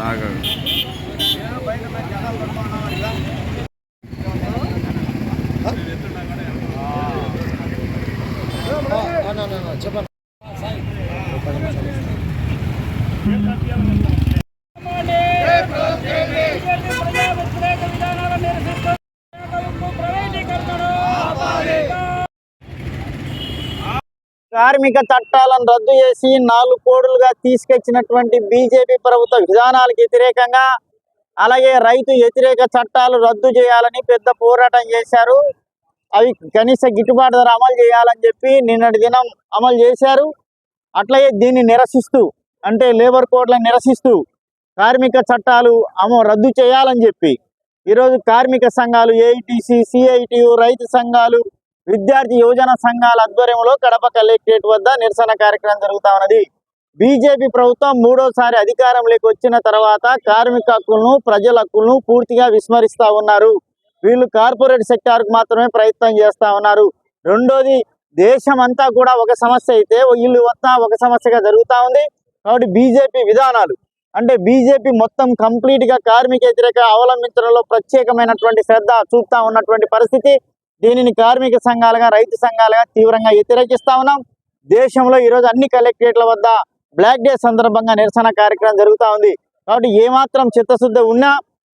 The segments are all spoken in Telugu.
బాగా చెప్పండి. కార్మిక చట్టాలను రద్దు చేసి నాలుగు కోడులుగా తీసుకొచ్చినటువంటి బీజేపీ ప్రభుత్వ విధానాలకు వ్యతిరేకంగా అలాగే రైతు వ్యతిరేక చట్టాలు రద్దు చేయాలని పెద్ద పోరాటం చేశారు. అవి కనీస గిట్టుబాటు ధర అమలు చేయాలని చెప్పి నిన్నటి దినం అమలు చేశారు. అట్లాగే దీన్ని నిరసిస్తూ అంటే లేబర్ కోడ్లను నిరసిస్తూ కార్మిక చట్టాలు అమ రద్దు చేయాలని చెప్పి ఈరోజు కార్మిక సంఘాలు ఏఐటీసీ సిఐటియు రైతు సంఘాలు విద్యార్థి యువజన సంఘాల ఆధ్వర్యంలో కడప కలెక్టరేట్ వద్ద నిరసన కార్యక్రమం జరుగుతా ఉన్నది బీజేపీ ప్రభుత్వం మూడోసారి అధికారంలోకి వచ్చిన తర్వాత కార్మిక హక్కులను ప్రజల హక్కులను పూర్తిగా విస్మరిస్తా ఉన్నారు. వీళ్ళు కార్పొరేట్ సెక్టార్కు మాత్రమే ప్రయత్నం చేస్తా ఉన్నారు. రెండోది దేశం అంతా కూడా ఒక సమస్య అయితే వీళ్ళు వద్ద ఒక సమస్యగా జరుగుతా ఉంది. కాబట్టి బీజేపీ విధానాలు అంటే బీజేపీ మొత్తం కంప్లీట్గా కార్మిక వ్యతిరేక అవలంబించడంలో ప్రత్యేకమైనటువంటి శ్రద్ధ చూపుతా ఉన్నటువంటి పరిస్థితి. దీనిని కార్మిక సంఘాలుగా రైతు సంఘాలుగా తీవ్రంగా వ్యతిరేకిస్తా ఉన్నాం. దేశంలో ఈరోజు అన్ని కలెక్టరేట్ల వద్ద బ్లాక్ డే సందర్భంగా నిరసన కార్యక్రమం జరుగుతూ ఉంది. కాబట్టి ఏమాత్రం చిత్తశుద్ధి ఉన్నా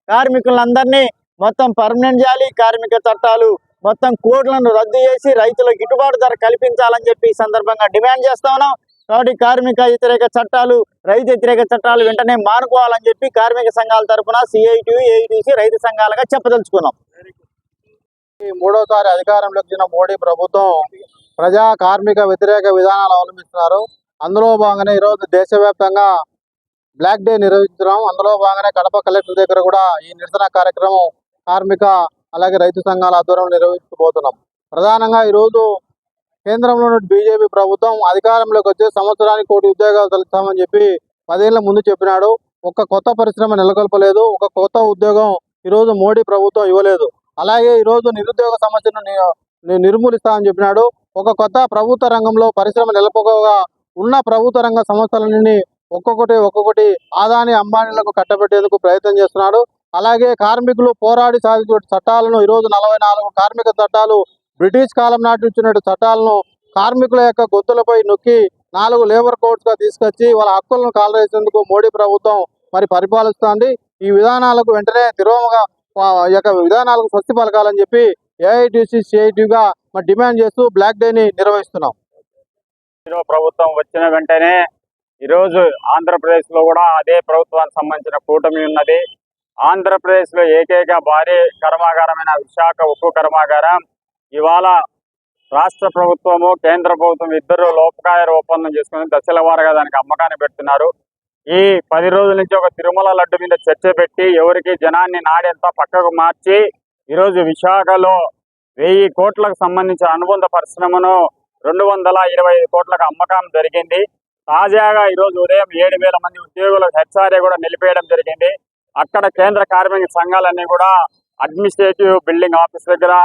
కార్మికులందరినీ మొత్తం పర్మనెంట్ చేయాలి. కార్మిక చట్టాలు మొత్తం కోడ్లను రద్దు చేసి రైతులకు గిట్టుబాటు ధర కల్పించాలని చెప్పి ఈ సందర్భంగా డిమాండ్ చేస్తా ఉన్నాం. కాబట్టి కార్మిక వ్యతిరేక చట్టాలు రైతు వ్యతిరేక చట్టాలు వెంటనే మానుకోవాలని చెప్పి కార్మిక సంఘాల తరపున సిఐటి ఏఐటిసి రైతు సంఘాలుగా చెప్పదలుచుకున్నాం. మూడోసారి అధికారంలోకి వచ్చిన మోడీ ప్రభుత్వం ప్రజా కార్మిక వ్యతిరేక విధానాలు అవలంబిస్తున్నారు. అందులో భాగంగానే ఈరోజు దేశవ్యాప్తంగా బ్లాక్ డే నిర్వహించడం అందులో భాగంగానే కడప కలెక్టర్ దగ్గర కూడా ఈ నిరసన కార్యక్రమం కార్మిక అలాగే రైతు సంఘాల ఆధ్వర్యంలో నిర్వహించబోతున్నాం. ప్రధానంగా ఈరోజు కేంద్రంలో బీజేపీ ప్రభుత్వం అధికారంలోకి వచ్చే సంవత్సరానికి కోటి ఉద్యోగాలు తలుస్తామని చెప్పి పదేళ్ళ ముందు చెప్పినాడు. ఒక కొత్త పరిశ్రమ నెలకొల్పలేదు. ఒక కొత్త ఉద్యోగం ఈరోజు మోడీ ప్రభుత్వం ఇవ్వలేదు. అలాగే ఈరోజు నిరుద్యోగ సమస్యను నిర్మూలిస్తామని చెప్పినాడు. ఒక కొత్త ప్రభుత్వ రంగంలో పరిశ్రమ నెలకొగా ఉన్న ప్రభుత్వ రంగ సంస్థలన్నీ ఒక్కొక్కటి ఒక్కొక్కటి ఆదాని అంబానీలకు కట్టబెట్టేందుకు ప్రయత్నం చేస్తున్నాడు. అలాగే కార్మికులు పోరాడి సాధించిన చట్టాలను ఈరోజు నలభై నాలుగు కార్మిక చట్టాలు బ్రిటిష్ కాలం నాటి ఇచ్చిన చట్టాలను కార్మికుల యొక్క గొంతులపై నొక్కి నాలుగు లేబర్ కోడ్స్గా తీసుకొచ్చి వాళ్ళ హక్కులను కాలరేసేందుకు మోడీ ప్రభుత్వం మరి పరిపాలిస్తోంది. ఈ విధానాలకు వెంటనే తిరోగగా యొక్క విధానాలకు స్వస్తి పలకాలని చెప్పి ఏఐటిసి సిఐటిగా మరి డిమాండ్ చేస్తూ బ్లాక్ డేని నిర్వహిస్తున్నాం. ప్రభుత్వం వచ్చిన వెంటనే ఈరోజు ఆంధ్రప్రదేశ్లో కూడా అదే ప్రభుత్వానికి సంబంధించిన కూటమి ఉన్నది. ఆంధ్రప్రదేశ్లో ఏకైక భారీ కర్మాగారమైన విశాఖ ఉక్కు కర్మాగారం. ఇవాళ రాష్ట్ర ప్రభుత్వము కేంద్ర ప్రభుత్వం ఇద్దరు లోపకాయ ఒప్పందం చేసుకుని దశల వారుగా దానికి అమ్మకాన్ని పెడుతున్నారు. ఈ పది రోజుల నుంచి ఒక తిరుమల లడ్డు మీద చర్చ పెట్టి ఎవరికి జనాన్ని నాడెంత పక్కకు మార్చి ఈరోజు విశాఖలో వెయ్యి కోట్లకు సంబంధించిన అనుబంధ పరిశ్రమను రెండు వందల ఇరవై ఐదు కోట్లకు అమ్మకం జరిగింది. తాజాగా ఈరోజు ఉదయం ఏడు వేల మంది ఉద్యోగులు హెచ్ఆర్ఏ కూడా నిలిపేయడం జరిగింది. అక్కడ కేంద్ర కార్మిక సంఘాలన్నీ కూడా అడ్మినిస్ట్రేటివ్ బిల్డింగ్ ఆఫీస్ దగ్గర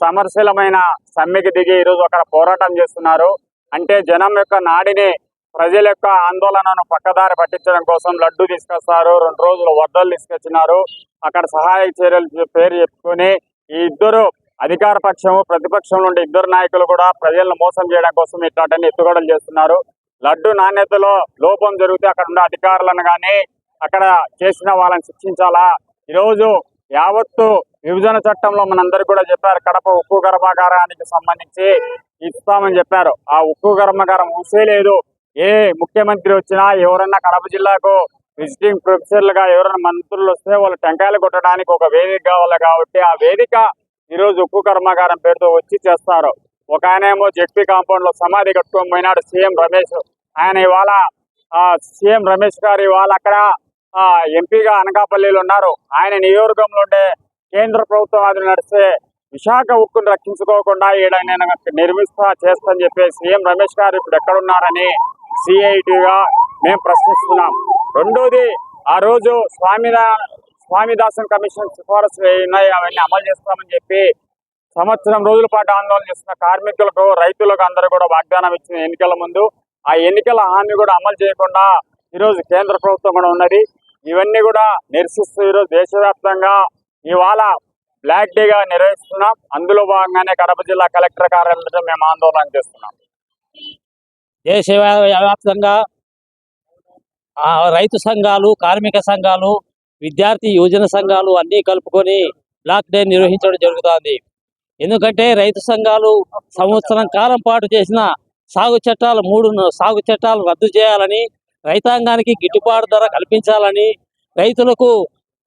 సమరశీలమైన సమ్మెకి దిగి ఈరోజు అక్కడ పోరాటం చేస్తున్నారు. అంటే జనం యొక్క నాడిని ప్రజల యొక్క ఆందోళనను పక్కదారి పట్టించడం కోసం లడ్డు తీసుకొస్తారు. రెండు రోజులు వద్దలు తీసుకొచ్చినారు. అక్కడ సహాయ చర్యలు పేరు చెప్పుకొని ఈ ఇద్దరు అధికార పక్షము ప్రతిపక్షం నుండి ఇద్దరు నాయకులు కూడా ప్రజలను మోసం చేయడం కోసం ఇట్లాంటి ఎత్తుగడలు చేస్తున్నారు. లడ్డు నాణ్యతలో లోపం జరిగితే అక్కడ ఉండే అధికారులను కానీ అక్కడ చేసిన వాళ్ళని శిక్షించాలా? ఈరోజు యావత్తు విభజన చట్టంలో మనందరూ కూడా చెప్పారు. కడప ఉక్కు కర్మాగారానికి సంబంధించి ఇస్తామని చెప్పారు. ఆ ఉక్కు కర్మాగారం ఊసేలేదు. ఏ ముఖ్యమంత్రి వచ్చినా ఎవరన్నా కడప జిల్లాకు విజిటింగ్ ప్రొఫెసర్లుగా ఎవరైనా మంత్రులు వస్తే వాళ్ళు టెంకాయలు కొట్టడానికి ఒక వేదిక కావాలి కాబట్టి ఆ వేదిక ఈ రోజు ఉక్కు కర్మాగారం పేరుతో వచ్చి చేస్తారు. ఒక ఆయన ఏమో జెడ్పీ కాంపౌండ్లో సమాధి కట్టుకొని పోయినాడు సీఎం రమేష్. ఆయన ఇవాళ ఆ సీఎం రమేష్ గారు ఇవాళ అక్కడ ఎంపీగా అనకాపల్లిలో ఉన్నారు. ఆయన నియోజకవర్గంలో ఉండే కేంద్ర ప్రభుత్వం అది నడిస్తే విశాఖ ఉక్కును రక్షించుకోకుండా ఈడ నేను నిర్మిస్తా చేస్తా చెప్పి సీఎం రమేష్ గారు ఇప్పుడు ఎక్కడున్నారని సిఐటిగా మేము ప్రశ్నిస్తున్నాం. రెండోది ఆ రోజు స్వామిదా స్వామిదాసన్ కమిషన్ సిఫారసు ఉన్నాయి అవన్నీ అమలు చేస్తామని చెప్పి సంవత్సరం రోజుల పాటు ఆందోళన చేస్తున్న కార్మికులకు రైతులకు అందరూ కూడా వాగ్దానం ఇచ్చిన ఎన్నికల ముందు ఆ ఎన్నికల హామీ కూడా అమలు చేయకుండా ఈరోజు కేంద్ర ప్రభుత్వం కూడా ఉన్నది. ఇవన్నీ కూడా నిరసిస్తూ ఈరోజు దేశవ్యాప్తంగా ఇవాళ బ్లాక్ డేగా నిర్వహిస్తున్నాం. అందులో భాగంగానే కడప జిల్లా కలెక్టర్ కార్యాలయంలో మేము ఆందోళన చేస్తున్నాం. దేశవ్యాప్తంగా ఆ రైతు సంఘాలు కార్మిక సంఘాలు విద్యార్థి యువజన సంఘాలు అన్నీ కలుపుకొని బ్లాక్ డే నిర్వహించడం జరుగుతుంది. ఎందుకంటే రైతు సంఘాలు సంవత్సరం కాలం పాటు చేసిన సాగు చట్టాలు మూడు సాగు చట్టాలు రద్దు చేయాలని రైతాంగానికి గిట్టుబాటు ధర కల్పించాలని రైతులకు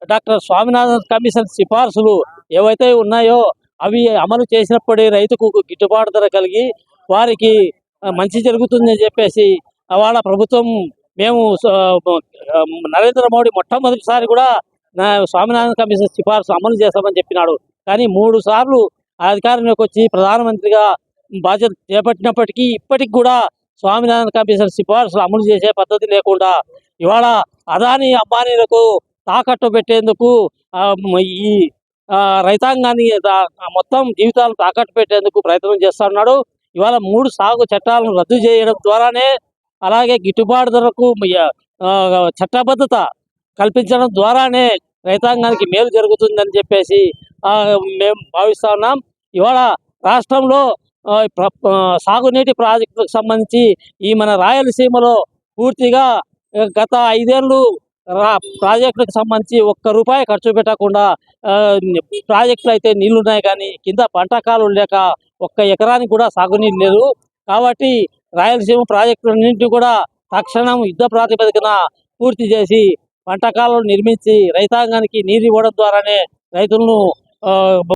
డాక్టర్ స్వామినాథన్ కమిషన్ సిఫార్సులు ఏవైతే ఉన్నాయో అవి అమలు చేసినప్పుడే రైతుకు గిట్టుబాటు ధర కలిగి వారికి మంచి జరుగుతుందని చెప్పేసి వాళ్ళ ప్రభుత్వం మేము నరేంద్ర మోడీ మొట్టమొదటిసారి కూడా నా కమిషన్ సిఫార్సు అమలు చేస్తామని చెప్పినాడు. కానీ మూడు సార్లు అధికారంలోకి వచ్చి ప్రధానమంత్రిగా బాధ్యత చేపట్టినప్పటికీ ఇప్పటికి కూడా స్వామినారాయణ కమిషన్ సిఫార్సులు అమలు చేసే పద్ధతి లేకుండా ఇవాళ అదాని అంబానీలకు తాకట్టు పెట్టేందుకు ఈ ఆ, రైతాంగాన్ని మొత్తం జీవితాలు తాకట్టు పెట్టేందుకు ప్రయత్నం చేస్తా ఉన్నాడు. ఇవాళ మూడు సాగు చట్టాలను రద్దు చేయడం ద్వారానే అలాగే గిట్టుబాటు ధరకు చట్టబద్ధత కల్పించడం ద్వారానే రైతాంగానికి మేలు జరుగుతుందని చెప్పేసి మేము భావిస్తా ఉన్నాం. ఇవాళ రాష్ట్రంలో సాగునీటి ప్రాజెక్టులకు సంబంధించి ఈ మన రాయలసీమలో పూర్తిగా గత ఐదేళ్ళు రా ప్రాజెక్టులకు సంబంధించి ఒక్క రూపాయి ఖర్చు పెట్టకుండా ఆ, ప్రాజెక్టులు అయితే నీళ్ళు ఉన్నాయి కానీ కింద పంట లేక ఒక్క ఎకరానికి కూడా సాగునీరు లేదు. కాబట్టి రాయలసీమ ప్రాజెక్టులన్నింటినీ కూడా తక్షణం యుద్ధ ప్రాతిపదికన పూర్తి చేసి పంట నిర్మించి రైతాంగానికి నీరు ఇవ్వడం ద్వారానే రైతులను ఆ,